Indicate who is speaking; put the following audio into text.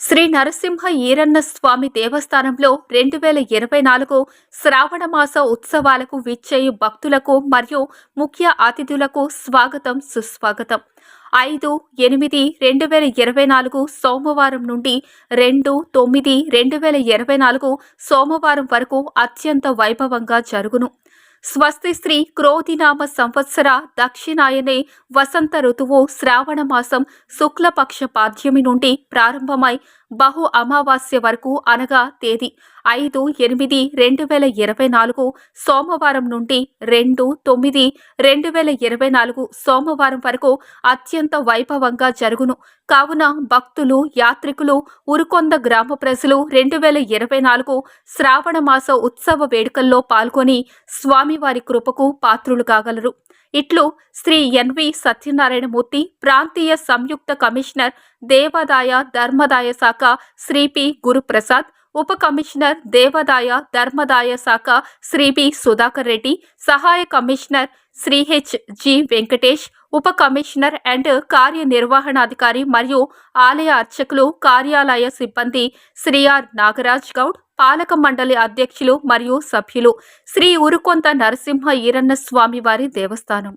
Speaker 1: శ్రీ నరసింహ ఈరన్న స్వామి దేవస్థానంలో రెండు వేల ఇరవై నాలుగు శ్రావణ మాస ఉత్సవాలకు విచ్చేయు భక్తులకు మరియు ముఖ్య అతిథులకు స్వాగతం సుస్వాగతం. ఐదు ఎనిమిది రెండు వేల ఇరవై నాలుగు సోమవారం నుండి రెండు తొమ్మిది రెండు వేల ఇరవై నాలుగు సోమవారం వరకు అత్యంత వైభవంగా జరుగును. స్వస్తి శ్రీ క్రోధినామ సంవత్సర దక్షిణాయనే వసంత ఋతువు శ్రావణ మాసం శుక్లపక్ష పాడ్యమి నుండి ప్రారంభమై బహు అమావాస్య వరకు అనగా తేదీ ఐదు ఎనిమిది రెండు వేల ఇరవై నాలుగు సోమవారం నుండి రెండు తొమ్మిది రెండు వేల ఇరవై నాలుగు సోమవారం వరకు అత్యంత వైభవంగా జరుగును. కావున భక్తులు యాత్రికులు ఉరుకొంద గ్రామ ప్రజలు రెండు వేల ఇరవై నాలుగు శ్రావణ మాస ఉత్సవ వేడుకల్లో పాల్గొని స్వామి స్వామివారి కృపకు పాత్రులు కాగలరు. ఇట్లు శ్రీ ఎన్వి సత్యనారాయణమూర్తి ప్రాంతీయ సంయుక్త కమిషనర్ దేవాదాయ ధర్మదాయ శాఖ శ్రీ పి గురుప్రసాద్ ఉప కమిషనర్ దేవాదాయ ధర్మదాయ శాఖ శ్రీ బి సుధాకర్ రెడ్డి సహాయ commissioner Shri H G Venkatesh ఉప కమిషనర్ అండ్ కార్యనిర్వహణాధికారి మరియు ఆలయ అర్చకులు కార్యాలయ సిబ్బంది శ్రీ ఆర్ నాగరాజ్ గౌడ్ పాలక మండలి అధ్యక్షులు మరియు సభ్యులు శ్రీ ఉరుకొంత నరసింహ ఈరన్న స్వామి వారి దేవస్థానం.